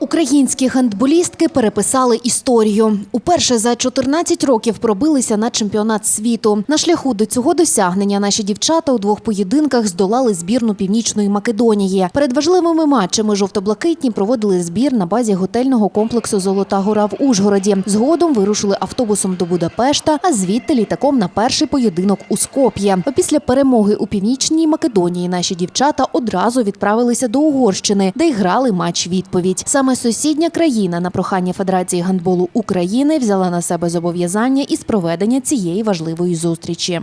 Українські гандболістки переписали історію. Уперше за 14 років пробилися на чемпіонат світу. На шляху до цього досягнення наші дівчата у двох поєдинках здолали збірну Північної Македонії. Перед важливими матчами жовто-блакитні проводили збір на базі готельного комплексу Золота гора в Ужгороді. Згодом вирушили автобусом до Будапешта, а звідти літаком на перший поєдинок у Скоп'є. Після перемоги у Північній Македонії наші дівчата одразу відправилися до Угорщини, де й грали матч відповідь. Саме сусідня країна на прохання Федерації гандболу України взяла на себе зобов'язання із проведення цієї важливої зустрічі.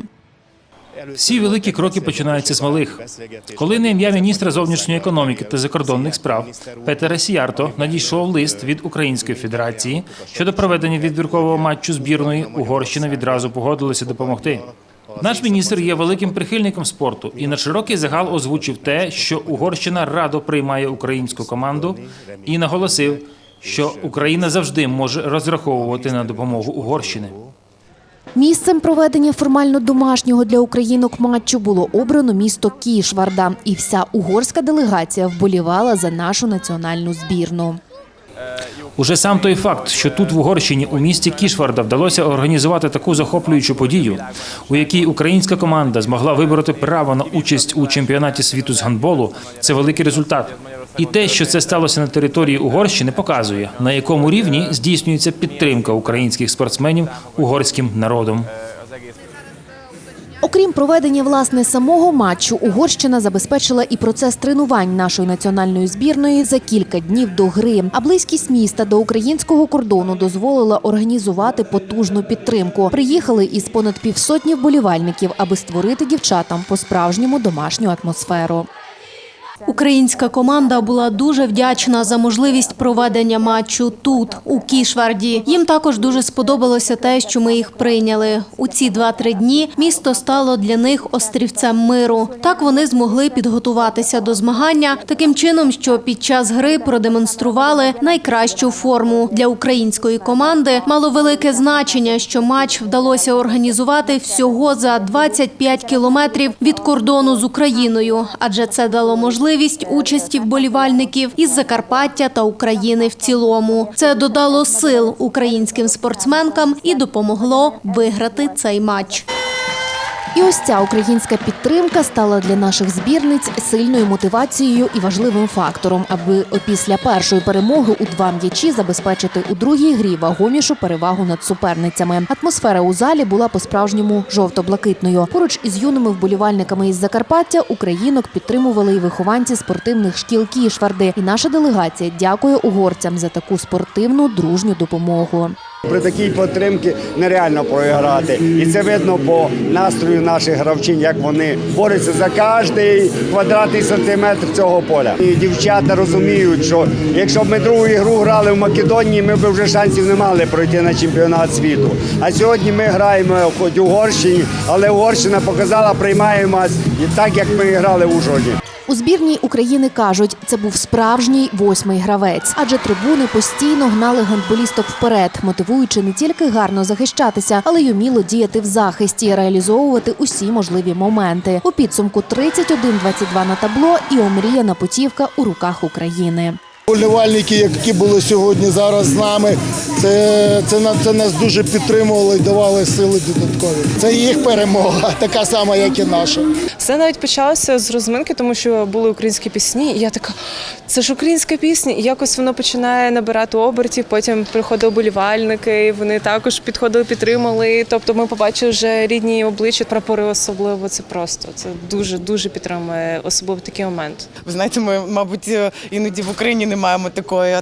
Всі великі кроки починаються з малих. Коли на ім'я міністра зовнішньої економіки та закордонних справ Петера Сіярто надійшов лист від Української Федерації щодо проведення відбіркового матчу збірної, Угорщина відразу погодилася допомогти. Наш міністр є великим прихильником спорту і на широкий загал озвучив те, що Угорщина радо приймає українську команду, і наголосив, що Україна завжди може розраховувати на допомогу Угорщини. Місцем проведення формально домашнього для українок матчу було обрано місто Кішварда, і вся угорська делегація вболівала за нашу національну збірну. Уже сам той факт, що тут в Угорщині у місті Кішварда вдалося організувати таку захоплюючу подію, у якій українська команда змогла вибороти право на участь у чемпіонаті світу з гандболу, це великий результат. І те, що це сталося на території Угорщини, показує на якому рівні здійснюється підтримка українських спортсменів угорським народом. Окрім проведення власне самого матчу, Угорщина забезпечила і процес тренувань нашої національної збірної за кілька днів до гри. А близькість міста до українського кордону дозволила організувати потужну підтримку. Приїхали із понад півсотні вболівальників, аби створити дівчатам по-справжньому домашню атмосферу. Українська команда була дуже вдячна за можливість проведення матчу тут, у Кішварді. Їм також дуже сподобалося те, що ми їх прийняли. У ці два-три дні місто стало для них острівцем миру. Так вони змогли підготуватися до змагання таким чином, що під час гри продемонстрували найкращу форму для української команди. Мало велике значення, що матч вдалося організувати всього за 25 кілометрів від кордону з Україною, адже це дало можливість участі вболівальників із Закарпаття та України в цілому. Це додало сил українським спортсменкам і допомогло виграти цей матч. І ось ця українська підтримка стала для наших збірниць сильною мотивацією і важливим фактором, аби опісля першої перемоги у два м'ячі забезпечити у другій грі вагомішу перевагу над суперницями. Атмосфера у залі була по-справжньому жовто-блакитною. Поруч із юними вболівальниками із Закарпаття українок підтримували і вихованці спортивних шкіл Кішварди. І наша делегація дякує угорцям за таку спортивну дружню допомогу. При такій підтримці нереально програти. І це видно по настрою наших гравчин, як вони борються за кожний квадратний сантиметр цього поля. І дівчата розуміють, що якщо б ми другу ігру грали в Македонії, ми б вже шансів не мали пройти на чемпіонат світу. А сьогодні ми граємо хоч Угорщині, але Угорщина показала, приймає нас і так, як ми грали в Ужгороді. У збірній України кажуть, це був справжній восьмий гравець, адже трибуни постійно гнали гандболісток вперед, мотивуючи не тільки гарно захищатися, але й уміло діяти в захисті, реалізовувати усі можливі моменти. У підсумку 31-22 на табло і омріяна путівка у руках України. Болівальники, які були сьогодні зараз з нами, це, це, це нас дуже підтримували і давали сили додаткові. Це їх перемога, така сама, як і наша. Все навіть почалося з розминки, тому що були українські пісні, і я така, це ж українська пісня, і якось воно починає набирати обертів. Потім приходили болівальники, і вони також підходили, підтримали. Тобто ми побачили вже рідні обличчя, прапори особливо. Це просто це дуже дуже підтримує, особливо такий момент. Ви знаєте, ми, мабуть, е, іноді в Україні не маємо такої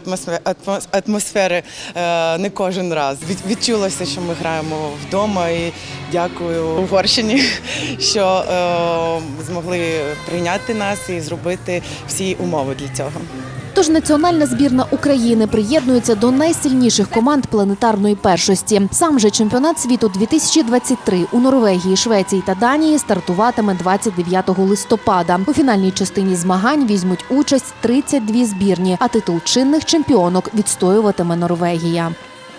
атмосфери, е, не кожен раз. Відчулося, що ми граємо вдома і дякую Угорщині, що е, змогли прийняти нас і зробити всі умови для цього. Тож національна збірна України приєднується до найсильніших команд планетарної першості. Сам же чемпіонат світу 2023 у Норвегії, Швеції та Данії стартуватиме 29 листопада. У фінальній частині змагань візьмуть участь 32 збірні, а титул чинних чемпіонок відстоюватиме Норвегія.